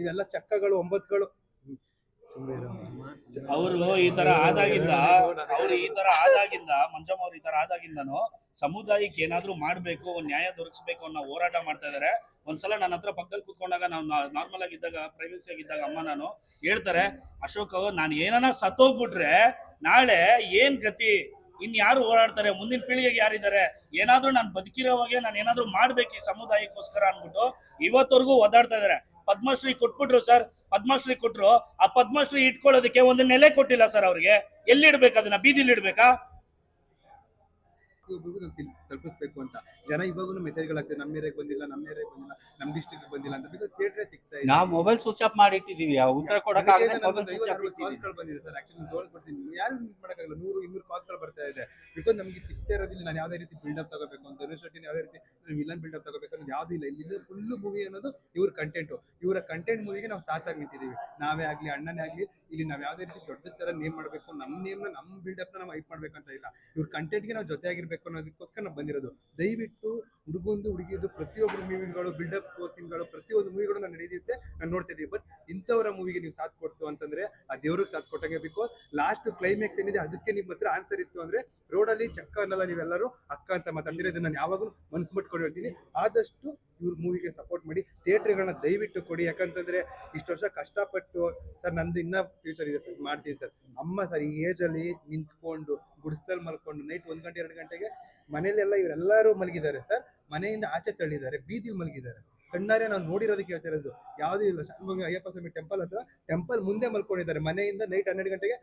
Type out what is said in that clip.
ನೀವೆಲ್ಲ ಚಕ್ಕಗಳು ಒಂಬತ್ತುಗಳು ಅವರು ಈ ತರ ಆದಾಗಿಂದ ಅವ್ರು ಈ ತರ ಆದಾಗಿಂದ ಮಂಜಮ್ಮ ಅವ್ರು ಈ ತರ ಆದಾಗಿಂದನು ಸಮುದಾಯಕ್ಕೆ ಏನಾದ್ರೂ ಮಾಡ್ಬೇಕು ಒಂದ್ ನ್ಯಾಯ ದೊರಕಿಸ್ಬೇಕು ಅನ್ನೋ ಹೋರಾಟ ಮಾಡ್ತಾ ಇದಾರೆ. ಒಂದ್ಸಲ ನನ್ನ ಹತ್ರ ಪಕ್ಕದಲ್ಲಿ ಕೂತ್ಕೊಂಡಾಗ ನಾವು ನಾರ್ಮಲ್ ಆಗಿದ್ದಾಗ ಪ್ರೈವೇಸಿ ಆಗಿದ್ದಾಗ ಅಮ್ಮ ನಾನು ಹೇಳ್ತಾರೆ ಅಶೋಕ್ ನಾನು ಏನಾನ ಸತ್ತೋಗ್ಬಿಟ್ರೆ ನಾಳೆ ಏನ್ ಗತಿ? ಇನ್ ಯಾರು ಓಡಾಡ್ತಾರೆ ಮುಂದಿನ ಪೀಳಿಗೆಗೆ ಯಾರಿದ್ದಾರೆ? ಏನಾದ್ರೂ ನಾನು ಬದುಕಿರೋವಾಗೆ ನಾನು ಏನಾದ್ರೂ ಮಾಡ್ಬೇಕು ಈ ಸಮುದಾಯಕ್ಕೋಸ್ಕರ ಅನ್ಬಿಟ್ಟು ಇವತ್ತವರೆಗೂ ಒದ್ದಾಡ್ತಾ ಇದಾರೆ. ಪದ್ಮಶ್ರೀ ಕೊಟ್ಬಿಟ್ರು ಸರ್, ಪದ್ಮಶ್ರೀ ಕೊಟ್ರು. ಆ ಪದ್ಮಶ್ರೀ ಇಟ್ಕೊಳ್ಳೋದಕ್ಕೆ ಒಂದು ನೆಲೆ ಕೊಟ್ಟಿಲ್ಲ ಸರ್ ಅವ್ರಿಗೆ. ಎಲ್ಲಿಡ್ಬೇಕು ಅದನ್ನ? ಬೀದಿಲಿ ಇಡ್ಬೇಕಾ ಒಬ್ರಿಗೂ ನಾವು ತಿಲ್- ತಲುಪಿಸ್ಬೇಕು ಅಂತ. ಜನ ಇವಾಗೂ ಮೆಸೇಜ್ಗಳಾಗ್ತದೆ ನಮ್ಮ ಏರಿಯಾಗೆ ಬಂದಿಲ್ಲ ನಮ್ಮ ಏರಿಯಾಗೆ ಬಂದಿಲ್ಲ ನಮ್ಮ ಡಿಸ್ಟ್ರಿಕ್ಟ್ ಬಂದಿಲ್ಲ ಅಂತ ಬಿಕಾಸ್ ಥಿಯೇಟ್ರೇ ಸಿಗ್ತಾ ಇದೆ. ನಾವು ಮೊಬೈಲ್ ಸ್ವಿಚ್ ಆಫ್ ಮಾಡಿ ಇಟ್ಟಿದೀವಿ ಆ ಉತ್ತರ ಕೊಡಕ್ಕೆ ಅದಕ್ಕೆ ಮೊಬೈಲ್ ಸ್ವಿಚ್ ಆಫ್ ಕಾಲ್ಸ್ಗಳು ಬಂದಿದೆ ಸರ್. ಆಕ್ಚುಲಿ ತೋರಿಸ್ಬಿಡ್ತೀನಿ ಯಾರು ಮೀಟ್ ಮಾಡೋಕ್ಕಾಗಲ್ಲ. ನೂರು ಇನ್ನೂರು ಕಾಲ್ಸ್ಗಳು ಬರ್ತಾ ಇದೆ. ಬಿಕಾಸ್ ನಮಗೆ ಸಿಗ್ತಾ ಇರೋದಿಲ್ಲ. ನಾನು ಯಾವುದೇ ರೀತಿ ಬಿಲ್ಡಪ್ ತಗೋಬೇಕು ಅಂತ. ಯೂನಿವರ್ಸಿಟಿ ಯಾವುದೇ ರೀತಿ ವಿಲನ್ ಬಿಲ್ಡಪ್ ತಗೋಬೇಕು ಅನ್ನೋದು ಯಾವುದೂ ಇಲ್ಲ. ಇಲ್ಲಿ ಫುಲ್ಲು ಮೂವಿ ಅನ್ನೋದು ಇವ್ರ ಕಂಟೆಂಟು ಇವರ ಕಂಟೆಂಟ್ ಮೂವಿಗೆ ನಾವು ಸಾಥಾಗಿ ನಿಂತಿದ್ದೀವಿ ನಾವೇ ಆಗಲಿ ಅಣ್ಣನೇ ಆಗಲಿ ಇಲ್ಲಿ ನಾವು ಯಾವುದೇ ರೀತಿ ದೊಡ್ಡ ಥರ ನೇಮ್ ಮಾಡಬೇಕು ನಮ್ಮ ನೇಮ್ನ ನಮ್ಮ ಬಿಲ್ಡಪ್ನ ನಾವು ಹೈಪ್ ಮಾಡ್ಬೇಕಂತ ಇಲ್ಲ. ಇವ್ರ ಕಂಟೆಂಟ್ಗೆ ನಾವು ಜೊತೆಯಾಗಿರ್ಬೇಕು. ಅನ್ನೋದಕ್ಕೋಸ್ಕರ ನಾವು ಬಂದಿರೋದು. ದಯವಿಟ್ಟು ಹುಡುಗೊಂದು, ಹುಡುಗಿದು ಪ್ರತಿಯೊಬ್ಬರು ಮೂವಿಗಳು ಬಿಲ್ಡಪ್ ಸೀನ್ಗಳು ಪ್ರತಿಯೊಂದು ಮೂವಿಗಳು ನಾನು ನಡೆಯುತ್ತೆ, ನಾನು ನೋಡ್ತಾ ಬಟ್ ಇಂಥವರ ಮೂವಿಗೆ ನೀವು ಸಾಥ್ ಕೊಡ್ತು ಅಂತಂದ್ರೆ, ಆ ದೇವ್ರಿಗೆ ಸಾಥ್ ಕೊಟ್ಟಂಗೆ ಬಿಕಾಸ್ ಲಾಸ್ಟ್ ಕ್ಲೈಮ್ಯಾಕ್ಸ್ ಏನಿದೆ, ಅದಕ್ಕೆ ನಿಮ್ಮ ಹತ್ರ ಆನ್ಸರ್ ಇತ್ತು ಅಂದ್ರೆ ರೋಡಲ್ಲಿ ಚಕ್ಕ ಅನ್ನಲ್ಲ ನೀವೆಲ್ಲರೂ ಅಕ್ಕ ಅಂತ ಮಾತಾಡ್ತೀರಿ ನಾನು ಯಾವಾಗಲೂ ಮನಸ್ಸು ಮುಟ್ಕೊಂಡು ಹೇಳ್ತೀನಿ. ಆದಷ್ಟು ಇವ್ರ ಮೂವಿಗೆ ಸಪೋರ್ಟ್ ಮಾಡಿ ಥಿಯೇಟ್ರ್ಗಳನ್ನ ದಯವಿಟ್ಟು ಕೊಡಿ. ಯಾಕಂತಂದ್ರೆ ಇಷ್ಟು ವರ್ಷ ಕಷ್ಟಪಟ್ಟು ಸರ್ ನಂದು ಇನ್ನ ಫ್ಯೂಚರ್ ಇದೆ ಸರ್, ಮಾಡ್ತೀನಿ ಸರ್. ಅಮ್ಮ ಸರ್, ಈ ಏಜಲ್ಲಿ ನಿಂತ್ಕೊಂಡು ಗುಡಿಸ್ತಲ್ಲಿ ಮಲ್ಕೊಂಡು ನೈಟ್ ಒಂದು ಗಂಟೆ, ಎರಡು ಗಂಟೆಗೆ ಮನೇಲೆಲ್ಲ ಇವರೆಲ್ಲರೂ ಮಲಗಿದ್ದಾರೆ ಸರ್. ಮನೆಯಿಂದ ಆಚೆ ತಳ್ಳಿದ್ದಾರೆ, ಬೀದಿಲಿ ಮಲಗಿದ್ದಾರೆ. ಕಣ್ಣಾರೆ ನಾವು ನೋಡಿರೋದಕ್ಕೆ ಹೇಳ್ತಾ ಇರೋದು. ಯಾವುದೂ ಇಲ್ಲ. ಶಾನ್ಭೋಗಿ ಅಯ್ಯಪ್ಪ ಸ್ವಾಮಿ ಟೆಂಪಲ್ ಹತ್ರ ಟೆಂಪಲ್ ಮುಂದೆ ಮಲ್ಕೊಂಡಿದ್ದಾರೆ. ಮನೆಯಿಂದ ನೈಟ್ ಹನ್ನೆರಡು ಗಂಟೆಗೆ